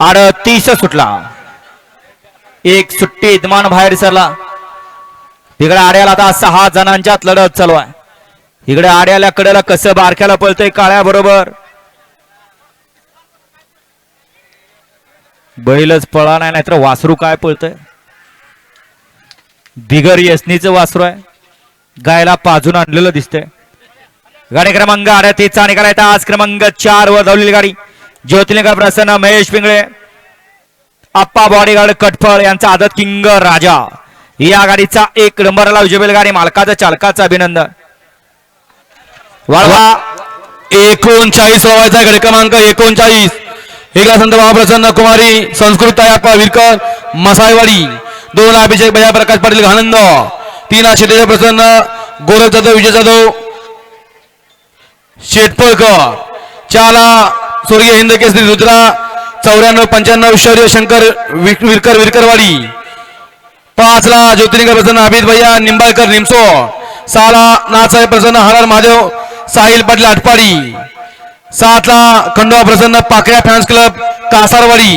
अडतीस सुटला. एक सुट्टी इदमान बाहेर सरला. तिकडे आड्याला आता सहा जणांच्यात लढत चालू आहे. इकडे आड्याला कडेला कसं बारक्याला पळतंय काळ्या बरोबर. बैलच पळा नाही नाहीतर वासरू काय पळतंय? बिगर यसनीचं वासरू आहे. गायला पाजून आणलेलं दिसतंय. गाडी क्रमांक अडतीसचा निकाल येता आज क्रमांक चार वर धावलेली गाडी. ज्योतिलिंग प्रसन्न महेश पिंगळे आप्पा बॉडीगार्ड कटफळ यांचा आदत किंग राजा. या गाडीचा एक नंबरला विजय गाडी मालकाचा चालकाचं अभिनंदन. वाढवा. एकोणचाळीस व्हायचा गड क्रमांक एकोणचाळीस. एका संत महाप्रसन्न कुमारी संस्कृत अप्पा विरकर मसायवाडी दोन अभिषेक बजा प्रकाश पाटील आनंद तीन शेतेचे प्रसन्न गोरख जाधव विजय जाधव शेटपळकर. चाला स्वर्गीय हिंद केसरी रुद्रा चौऱ्याण्णव पंच्याण्णव शौर्य शंकर विरकर विरकरवाडी. पाचला ज्योतिर्लिंग प्रसन्न अभित भैया निंबाळकर निमसो. सहाला नाथसाहेब प्रसन्न हरार महादेव साहिल पाटील आटपाडी. सातला खंडोबा प्रसन्न पाकळ्या फॅन्स क्लब कासारवाडी.